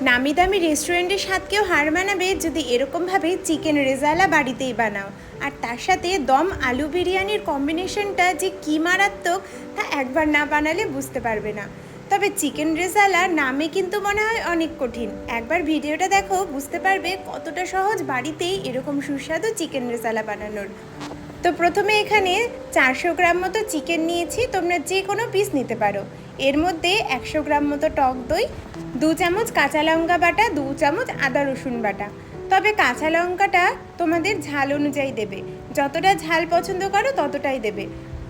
নামি দামি রেস্টুরেন্টের স্বাদকেও হার মানাবে যদি এরকমভাবে চিকেন রেজালা বাড়িতেই বানাও। আর তার সাথে দম আলু বিরিয়ানির কম্বিনেশনটা যে কী মারাত্মক, তা একবার না বানালে বুঝতে পারবে না। তবে চিকেন রেজালা নামে কিন্তু মনে হয় অনেক কঠিন। একবার ভিডিওটা দেখো, বুঝতে পারবে কতটা সহজ বাড়িতেই এরকম সুস্বাদু চিকেন রেজালা বানানোর। তো প্রথমে এখানে চারশো গ্রাম মতো চিকেন নিয়েছি, তোমরা যে কোনো পিস নিতে পারো। এর মধ্যে একশো গ্রাম মতো টক দই, দু চামচ কাঁচা লঙ্কা বাটা, দু চামচ আদা রসুন বাটা। তবে কাঁচা লঙ্কাটা তোমাদের ঝাল অনুযায়ী দেবে। যতটা ঝাল পছন্দ করো ততটাই দেবে।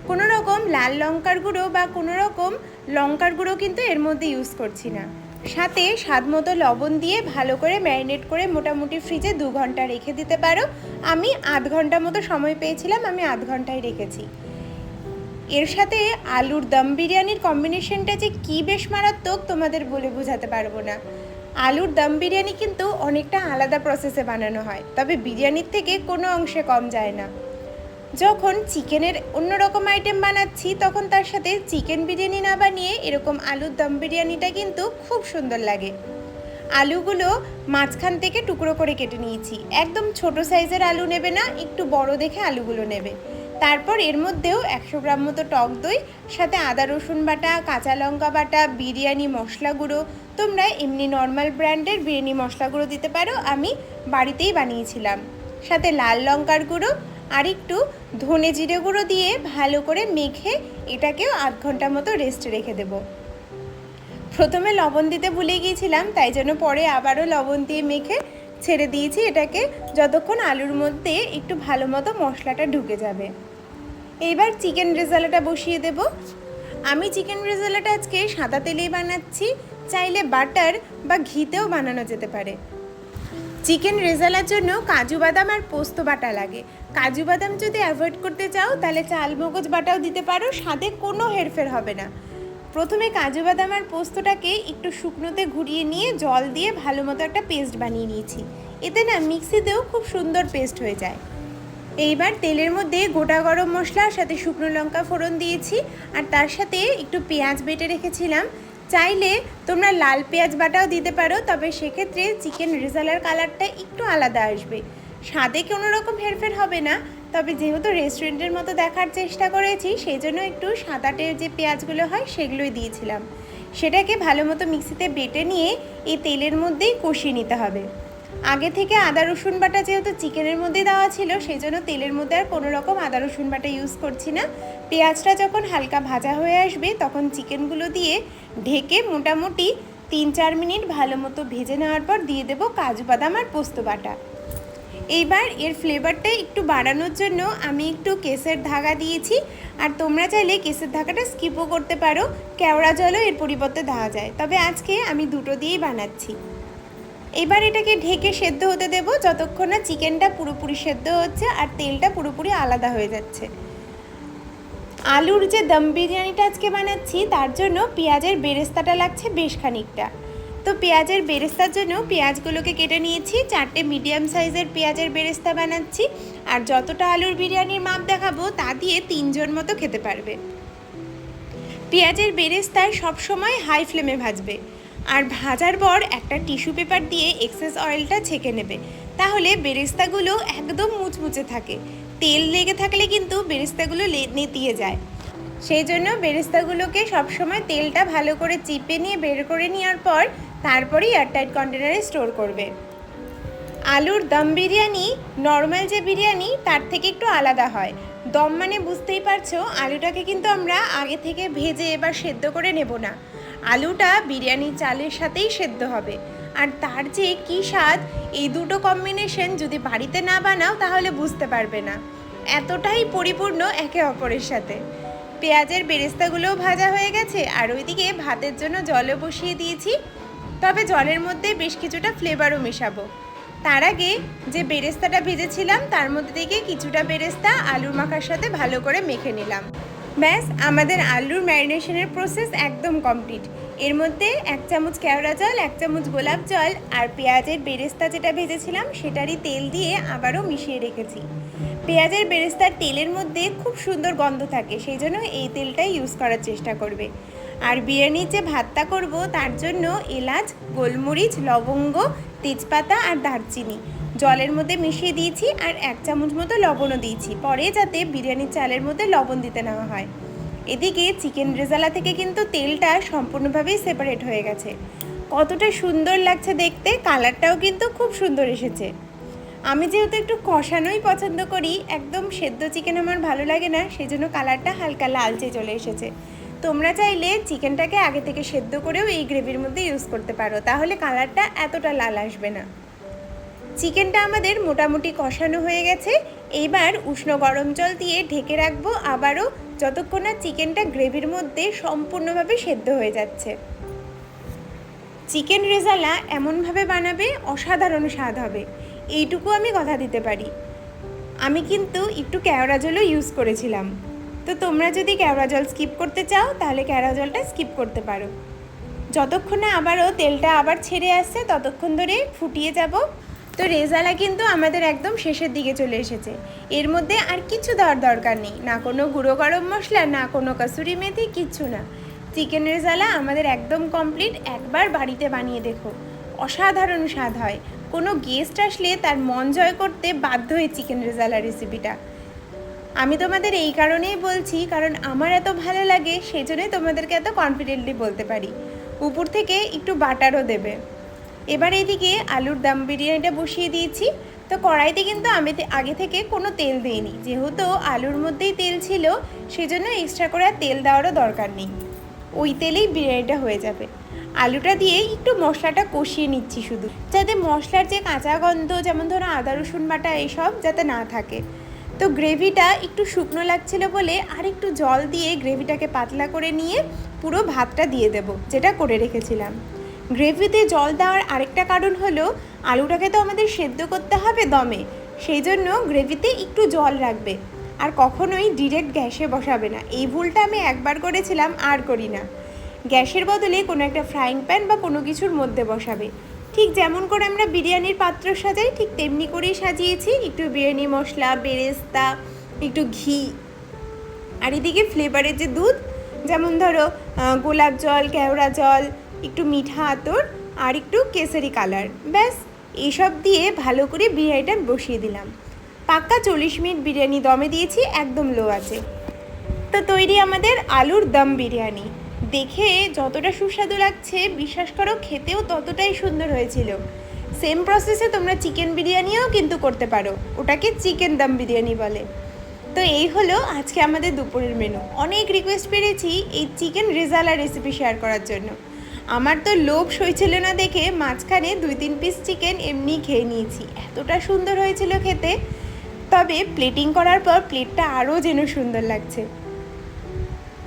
কোনো রকম লাল লঙ্কার গুঁড়ো বা কোনো রকম লঙ্কার গুঁড়ো কিন্তু এর মধ্যে ইউজ করছি না। সাথে স্বাদ মতো লবণ দিয়ে ভালো করে ম্যারিনেট করে মোটামুটি ফ্রিজে দু ঘণ্টা রেখে দিতে পারো। আমি আধ ঘণ্টা মতো সময় পেয়েছিলাম, আমি আধ ঘন্টায় রেখেছি। এর সাথে আলুর দম বিরিয়ানির কম্বিনেশনটা যে কী বেশ মারাত্মক, তোমাদের বলে বোঝাতে পারব না। আলুর দম বিরিয়ানি কিন্তু অনেকটা আলাদা প্রসেসে বানানো হয়, তবে বিরিয়ানির থেকে কোনো অংশে কম যায় না। যখন চিকেনের অন্যরকম আইটেম বানাচ্ছি, তখন তার সাথে চিকেন বিরিয়ানি না বানিয়ে এরকম আলুর দম বিরিয়ানিটা কিন্তু খুব সুন্দর লাগে। আলুগুলো মাঝখান থেকে টুকরো করে কেটে নিয়েছি। একদম ছোট সাইজের আলু নেবে না, একটু বড় দেখে আলুগুলো নেবে। তারপর এর মধ্যেও একশো গ্রাম মতো টক দই, সাথে আদা, রসুন বাটা, কাঁচা লঙ্কা বাটা, বিরিয়ানি মশলা গুঁড়ো। তোমরা এমনি নর্মাল ব্র্যান্ডের বিরিয়ানি মশলা গুঁড়ো দিতে পারো, আমি বাড়িতেই বানিয়েছিলাম। সাথে লাল লঙ্কার গুঁড়ো, আর একটু ধনে জিরে গুঁড়ো দিয়ে ভালো করে মেখে এটাকেও আধ ঘণ্টা মতো রেস্ট রেখে দেবো। প্রথমে লবণ দিতে ভুলে গিয়েছিলাম, তাই জন্য পরে আবারও লবণ দিয়ে মেখে ছেড়ে দিয়েছি এটাকে, যতক্ষণ আলুর মধ্যে একটু ভালো মতো মশলাটা ঢুকে যাবে। এইবার চিকেন রেজালাটা বসিয়ে দেব। আমি চিকেন রেজালাটা আজকে সাদা তেলেই বানাচ্ছি, চাইলে বাটার বা ঘিতেও বানানো যেতে পারে। চিকেন রেজালার জন্য কাজু বাদাম আর পোস্ত বাটা লাগে। কাজু বাদাম যদি অ্যাভয়েড করতে চাও, তাহলে চাল মগজ বাটাও দিতে পারো, স্বাদে কোনো হেরফের হবে না। প্রথমে কাজু বাদাম আর পোস্তটাকে একটু শুকনোতে ঘুরিয়ে নিয়ে জল দিয়ে ভালো মতো একটা পেস্ট বানিয়ে নিয়েছি। এতে না মিক্সিতেও খুব সুন্দর পেস্ট হয়ে যায়। এইবার তেলের মধ্যে গোটা গরম মশলার সাথে শুকনো লঙ্কা ফোড়ন দিয়েছি, আর তার সাথে একটু পেঁয়াজ বেটে রেখেছিলাম। চাইলে তোমরা লাল পেঁয়াজ বাটাও দিতে পারো, তবে সেক্ষেত্রে চিকেন রেজালার কালারটা একটু আলাদা আসবে। স্বাদে কোনো রকম হেরফের হবে না, তবে যেহেতু রেস্টুরেন্টের মতো দেখার চেষ্টা করেছি সেই জন্য একটু সাদাটে যে পেঁয়াজগুলো হয়, সেগুলোই দিয়েছিলাম। সেটাকে ভালো মতো মিক্সিতে বেটে নিয়ে এই তেলের মধ্যেই কষিয়ে নিতে হবে। আগে থেকে আদা, রসুন বাটা যেহেতু চিকেনের মধ্যে দেওয়া ছিল সেই জন্য তেলের মধ্যে আর কোনো রকম আদা, রসুন বাটা ইউজ করছি না। পেঁয়াজটা যখন হালকা ভাজা হয়ে আসবে, তখন চিকেনগুলো দিয়ে ঢেকে মোটামুটি তিন চার মিনিট ভালো মতো ভেজে নেওয়ার পর দিয়ে দেবো কাজু বাদাম আর পোস্ত বাটা। এইবার এর ফ্লেভারটা একটু বাড়ানোর জন্য আমি একটু কেসের ধাগা দিয়েছি। আর তোমরা চাইলে কেসের ধাগাটা স্কিপও করতে পারো। কেওড়া জলও এর পরিবর্তে দেওয়া যায়। তবে আজকে আমি দুটো দিয়েই বানাচ্ছি। এবার এটাকে ঢেকে সেদ্ধ হতে দেবো। যতক্ষণ না চিকেনটা পুরোপুরি সেদ্ধ হচ্ছে আর তেলটা পুরোপুরি আলাদা হয়ে যাচ্ছে। আলুর যে দম বিরিয়ানিটা আজকে বানাচ্ছি, তার জন্য পেঁয়াজের বেরেস্তাটা লাগছে বেশ খানিকটা। তো পেঁয়াজের বেরেস্তার জন্য পেঁয়াজগুলোকে কেটে নিয়েছি, চারটে মিডিয়াম সাইজের পেঁয়াজের বেরেস্তা বানাচ্ছি। আর যতটা আলুর বিরিয়ানির মাপ দেখাবো, তা দিয়ে তিনজন মতো খেতে পারবে। পেঁয়াজের বেরেস্তায় সবসময় হাই ফ্লেমে ভাজবে। আর ভাজার পর একটা টিস্যু পেপার দিয়ে এক্সেস অয়েলটা ছেঁকে নেবে। তাহলে বেরেস্তাগুলো একদম মুচমুচে থাকে। তেল লেগে থাকলে কিন্তু বেরেস্তাগুলো নেতিয়ে যায়। সেই জন্য বেরেস্তাগুলোকে সবসময় তেলটা ভালো করে চিপে নিয়ে, বের করে নেওয়ার পর তারপরেই এয়ারটাইট কন্টেনারে স্টোর করবে। আলুর দম বিরিয়ানি, নর্মাল যে বিরিয়ানি, তার থেকে একটু আলাদা হয়। দম মানে বুঝতেই পারছ, আলুটাকে কিন্তু আমরা আগে থেকে ভেজে এবার সেদ্ধ করে নেব না। আলুটা বিরিয়ানি চালের সাথেই সেদ্ধ হবে। আর তার যে কী স্বাদ, এই দুটো কম্বিনেশন যদি বাড়িতে না বানাও, তাহলে বুঝতে পারবে না। এতটাই পরিপূর্ণ একে অপরের সাথে। পেঁয়াজের বেরেস্তাগুলোও ভাজা হয়ে গেছে, আর ওইদিকে ভাতের জন্য জলও বসিয়ে দিয়েছি। তবে জলের মধ্যে বেশ কিছুটা ফ্লেভারও মেশাবো। তার আগে যে বেরেস্তাটা ভেজেছিলাম, তার মধ্যে থেকে কিছুটা বেরেস্তা আলুর মাখার সাথে ভালো করে মেখে নিলাম। ব্যাস, আমাদের আলুর ম্যারিনেশনের প্রসেস একদম কমপ্লিট এর মধ্যে এক চামচ কেওড়া জল, এক চামচ গোলাপ জল আর পেঁয়াজের বেরেস্তা যেটা ভেজেছিলাম, সেটারই তেল দিয়ে আবারও মিশিয়ে রেখেছি। পেঁয়াজের বেরেস্তার তেলের মধ্যে খুব সুন্দর গন্ধ থাকে, সেই জন্য এই তেলটাই ইউজ করার চেষ্টা করবে। আর বিরিয়ানির যে ভাতটা করব, তার জন্য এলাচ, গোলমরিচ, লবঙ্গ, তেজপাতা আর দারচিনি। জলের মধ্যে মিশিয়ে দিয়েছি আর এক চামচ মতো লবণও দিয়েছি। পরে যাতে বিরিয়ানির চালের মধ্যে লবণ দিতে নেওয়া হয়। এদিকে চিকেন রেজালা থেকে কিন্তু তেলটা সম্পূর্ণভাবেই সেপারেট হয়ে গেছে। কতটা সুন্দর লাগছে দেখতে, কালারটাও কিন্তু খুব সুন্দর এসেছে। আমি যেহেতু একটু কষানোই পছন্দ করি, একদম সেদ্ধ চিকেন আমার ভালো লাগে না সেই জন্য কালারটা হালকা লালচে চলে এসেছে। তোমরা চাইলে চিকেনটাকে আগে থেকে সেদ্ধ করেও এই গ্রেভির মধ্যে ইউজ করতে পারো, তাহলে কালারটা এতটা লাল আসবে না। চিকেনটা আমাদের মোটামুটি কষানো হয়ে গেছে। এইবার উষ্ণ গরম জল দিয়ে ঢেকে রাখব। আবারও যতক্ষণ না চিকেনটা গ্রেভির মধ্যে সম্পূর্ণভাবে সেদ্ধ হয়ে যাচ্ছে। চিকেন রেজালা এমনভাবে বানাবে অসাধারণ স্বাদ হবে। এইটুকু আমি কথা দিতে পারি। আমি কিন্তু একটু কেওড়া জলও ইউজ করেছিলাম। তো তোমরা যদি কেওড়া জল স্কিপ করতে চাও, তাহলে কেওড়া জলটা স্কিপ করতে পারো। যতক্ষণ আবারও তেলটা আবার ছেড়ে আসছে, ততক্ষণ ধরে ফুটিয়ে যাব। তো রেজালা কিন্তু আমাদের একদম শেষের দিকে চলে এসেছে। এর মধ্যে আর কিছু দেওয়ার দরকার নেই। না কোনো গুঁড়ো গরম মশলা, না কোনো কাসুরি মেথি, কিচ্ছু না। চিকেন রেজালা আমাদের একদম কমপ্লিট একবার বাড়িতে বানিয়ে দেখো। অসাধারণ স্বাদ হয়। কোনো গেস্ট আসলে তার মন জয় করতে বাধ্য হয় চিকেন রেজালা রেসিপিটা আমি তোমাদের এই কারণেই বলছি, কারণ আমার এত ভালো লাগে সেই জন্যই তোমাদেরকে এত কনফিডেন্টলি বলতে পারি। উপর থেকে একটু বাটারও দেবে। এবার এদিকে আলুর দম বিরিয়ানিটা বসিয়ে দিয়েছি। তো কড়াইতে কিন্তু আমি আগে থেকে কোনো তেল দিইনি। যেহেতু আলুর মধ্যেই তেল ছিল, সেজন্য এক্সট্রা করে আর তেল দেওয়ারও দরকার নেই। ওই তেলেই বিরিয়ানিটা হয়ে যাবে। আলুটা দিয়ে একটু মশলাটা কষিয়ে নিচ্ছি শুধু। যাতে মশলার যে কাঁচা গন্ধ, যেমন ধরো আদা, রসুন বাটা এইসব যাতে না থাকে। তো গ্রেভিটা একটু শুকনো লাগছিল বলে আর একটু জল দিয়ে গ্রেভিটাকে পাতলা করে নিয়ে পুরো ভাতটা দিয়ে দেব, যেটা করে রেখেছিলাম। গ্রেভিতে জল দেওয়ার আরেকটা কারণ হলো, আলুটাকে তো আমাদের সেদ্ধ করতে হবে দমে। সেই জন্য গ্রেভিতে একটু জল রাখবে। আর কখনোই ডিরেক্ট গ্যাসে বসাবে না। এই ভুলটা আমি একবার করেছিলাম, আর করি না। গ্যাসের বদলে কোনো একটা ফ্রাইং প্যান বা কোনো কিছুর মধ্যে বসাবে। ঠিক যেমন করে আমরা বিরিয়ানির পাত্র সাজাই, ঠিক তেমনি করেই সাজিয়েছি। একটু বিরিয়ানি মশলা, বেরেস্তা, একটু ঘি। আর এদিকে ফ্লেভারের যে দুধ, যেমন ধরো গোলাপ জল, কেওড়া জল একটু মিঠা আতর আর একটু কেসারি কালার। ব্যাস এইসব দিয়ে ভালো করে বিরিয়ানিটা বসিয়ে দিলাম। পাক্কা চল্লিশ মিনিট বিরিয়ানি দমে দিয়েছি, একদম লো আছে। তো তৈরি আমাদের আলুর দম বিরিয়ানি। দেখে যতটা সুস্বাদু লাগছে, বিশ্বাস করো, খেতেও ততটাই সুন্দর হয়েছিল। সেম প্রসেসে তোমরা চিকেন বিরিয়ানিও কিন্তু করতে পারো। ওটাকে চিকেন দম বিরিয়ানি বলে। তো এই হলো আজকে আমাদের দুপুরের মেনু অনেক রিকোয়েস্ট পেরেছি এই চিকেন রেজালা রেসিপি শেয়ার করার জন্য। আমার তো লোভ সইছিল না দেখে মাঝখানে দুই তিন পিস চিকেন এমনি খেয়ে নিয়েছি। এতটা সুন্দর হয়েছিল খেতে। তবে প্লেটিং করার পর প্লেটটা আরও যেন সুন্দর লাগছে।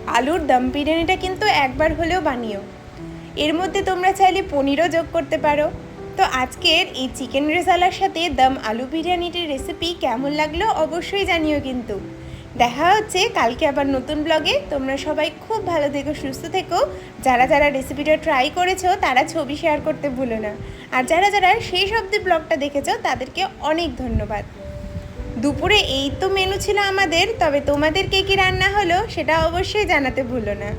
আলুর দম বিরিয়ানিটা কিন্তু একবার হলেও বানিও। এর মধ্যে তোমরা চাইলে পনিরও যোগ করতে পারো। তো আজকের এই চিকেন রেসালার সাথে দম আলু বিরিয়ানিটির রেসিপি কেমন লাগল অবশ্যই জানিও কিন্তু। দেখা হচ্ছে কালকে আবার নতুন ব্লগে। তোমরা সবাই খুব ভালো থেকো, সুস্থ থেকো। যারা যারা রেসিপিটা ট্রাই করেছ, তারা ছবি শেয়ার করতে ভুলো না। আর যারা যারা সেই শব্দে ব্লগটা দেখেছ, তাদেরকে অনেক ধন্যবাদ। দুপুরে এই তো মেনু ছিল আমাদের, তবে তোমাদের কে কী রান্না হলো, সেটা অবশ্যই জানাতে ভুলো না।